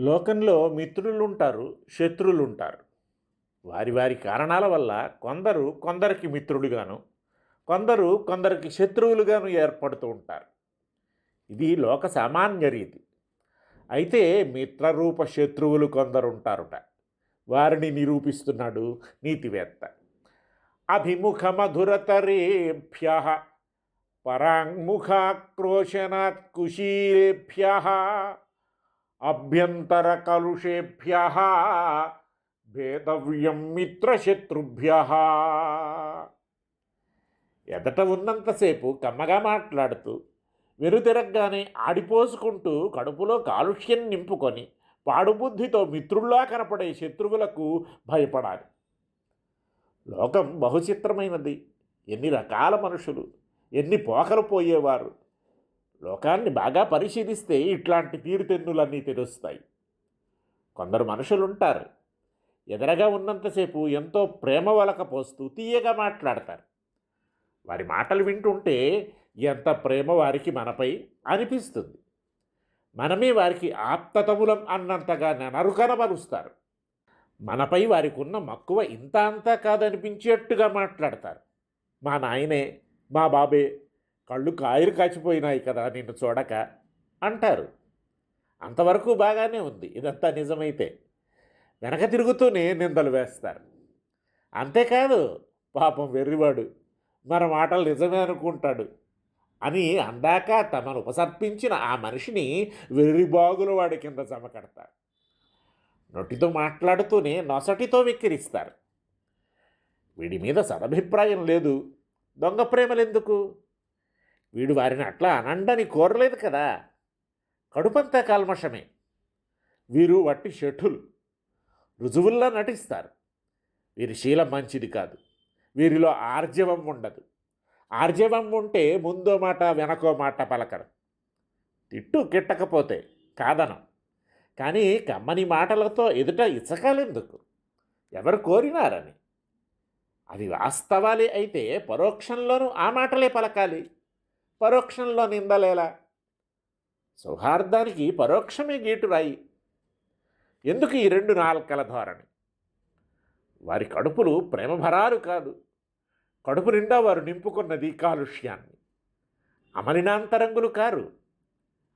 లోకంలో మిత్రులు ఉంటారు ఉంటారు వారి వారి కారణాల వల్ల కొందరు కొందరికి మిత్రులుగాను కొందరు కొందరికి శత్రువులుగాను ఏర్పడుతూ ఉంటారు. ఇది లోక సామాన్య రీతి. అయితే మిత్రరూప శత్రువులు కొందరు ఉంటారుట వారిని నిరూపిస్తున్నాడు నీతివేత్త. అభిముఖ మధురతరేభ్య పరాంగుఖాక్రోశనాత్ కుశీలేభ్య అభ్యంతర కలుషేభ్య భేదవ్యం మిత్రశత్రుభ్య. ఎదట ఉన్నంతసేపు కమ్మగా మాట్లాడుతూ వెనుతిరగ్గానే ఆడిపోసుకుంటూ కడుపులో కాలుష్యం నింపుకొని పాడుబుద్ధితో మిత్రుల్లా కనపడే శత్రువులకు భయపడాలి. లోకం బహుచిత్రమైనది. ఎన్ని రకాల మనుషులు ఎన్ని పోకలు పోయేవారు. లోకాన్ని బాగా పరిశీలిస్తే ఇట్లాంటి తీరుతెన్నులన్నీ తెలుస్తాయి కొందరు మనుషులుంటారు. ఎదరగా ఉన్నంతసేపు ఎంతో ప్రేమ వలక పోస్తూ తీయగా మాట్లాడతారు. వారి మాటలు వింటుంటే ఎంత ప్రేమ వారికి మనపై అనిపిస్తుంది. మనమే వారికి ఆప్తతములం అన్నంతగా నరుకనమరుస్తారు మనపై వారికి ఉన్న మక్కువ ఇంత అంతా కాదనిపించేట్టుగా మాట్లాడతారు. మా నాయనే మా బాబే కళ్ళు కాయలు కాచిపోయినాయి కదా నిన్ను చూడక అంటారు. అంతవరకు బాగానే ఉంది. ఇదంతా నిజమైతే. వెనక తిరుగుతూనే నిందలు వేస్తారు. అంతేకాదు పాపం వెర్రివాడు మన మాటలు నిజమే అనుకుంటాడు అని అందాక తమను ఉపసర్పించిన ఆ మనిషిని వెర్రిబాగుల వాడి కింద జమకడతారు నొటితో మాట్లాడుతూనే నొసటితో వెక్కిరిస్తారు. వీడి మీద సదభిప్రాయం లేదు. దొంగ ప్రేమలెందుకు? వీడు వారిని అట్లా అనండని కోరలేదు కదా. కడుపంతా కల్మషమే. వీరు వట్టి షఠులు. రుజువుల్లా నటిస్తారు. వీరి శీలం మంచిది కాదు. వీరిలో ఆర్జవం ఉండదు. ఆర్జవం ఉంటే ముందో మాట వెనకో మాట పలకరు. తిట్టు కిట్టకపోతే కాదనం. కానీ కమ్మని మాటలతో ఎదుట ఇచ్చకాలెందుకు? ఎవరు కోరినారని? అవి వాస్తవాలే అయితే పరోక్షంలోనూ ఆ మాటలే పలకాలి. పరోక్షంలో నిందలేలా? సౌహార్దానికి పరోక్షమే గీటురాయి ఎందుకు ఈ రెండు నాల్కల ధోరణి? వారి కడుపులు ప్రేమభరాలు కాదు. కడుపు నిండా వారు నింపుకున్నది కాలుష్యాన్ని. అమలినాంతరంగులు కారు.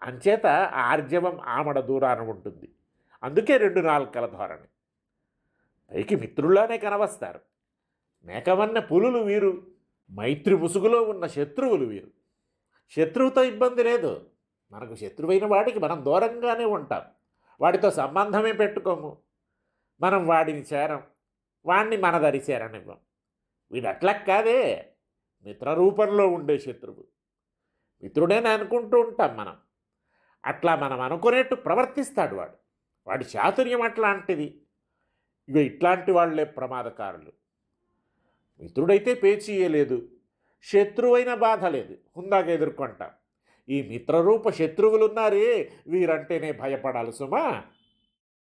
అంచేత ఆర్జవం ఆమడ దూరాన ఉంటుంది. అందుకే రెండు నాల్కల ధోరణి. పైకి మిత్రుల్లానే కనవస్తారు. మేకవన్న పులులు వీరు. మైత్రి ముసుగులో ఉన్న శత్రువులు వీరు. శత్రువుతో ఇబ్బంది లేదు. మనకు శత్రువైన వాడికి మనం దూరంగానే ఉంటాం. వాడితో సంబంధమే పెట్టుకోము. మనం వాడిని చేరం వాడిని మన దరి చేరనివ్వం. వీడు అట్లా కాదే. మిత్రరూపంలో ఉండే శత్రువు. మిత్రుడేని అనుకుంటూ ఉంటాం మనం. అట్లా మనం అనుకునేట్టు ప్రవర్తిస్తాడు వాడు. వాడి చాతుర్యం అట్లాంటిది. ఇక ఇట్లాంటి వాళ్ళే ప్రమాదకారులు. మిత్రుడైతే పేచీయలేదు. శత్రువైన బాధ లేదు. హుందాగా ఎదుర్కొంటాం. ఈ మిత్రరూప శత్రువులున్నారే. వీరంటేనే భయపడాలి సుమా.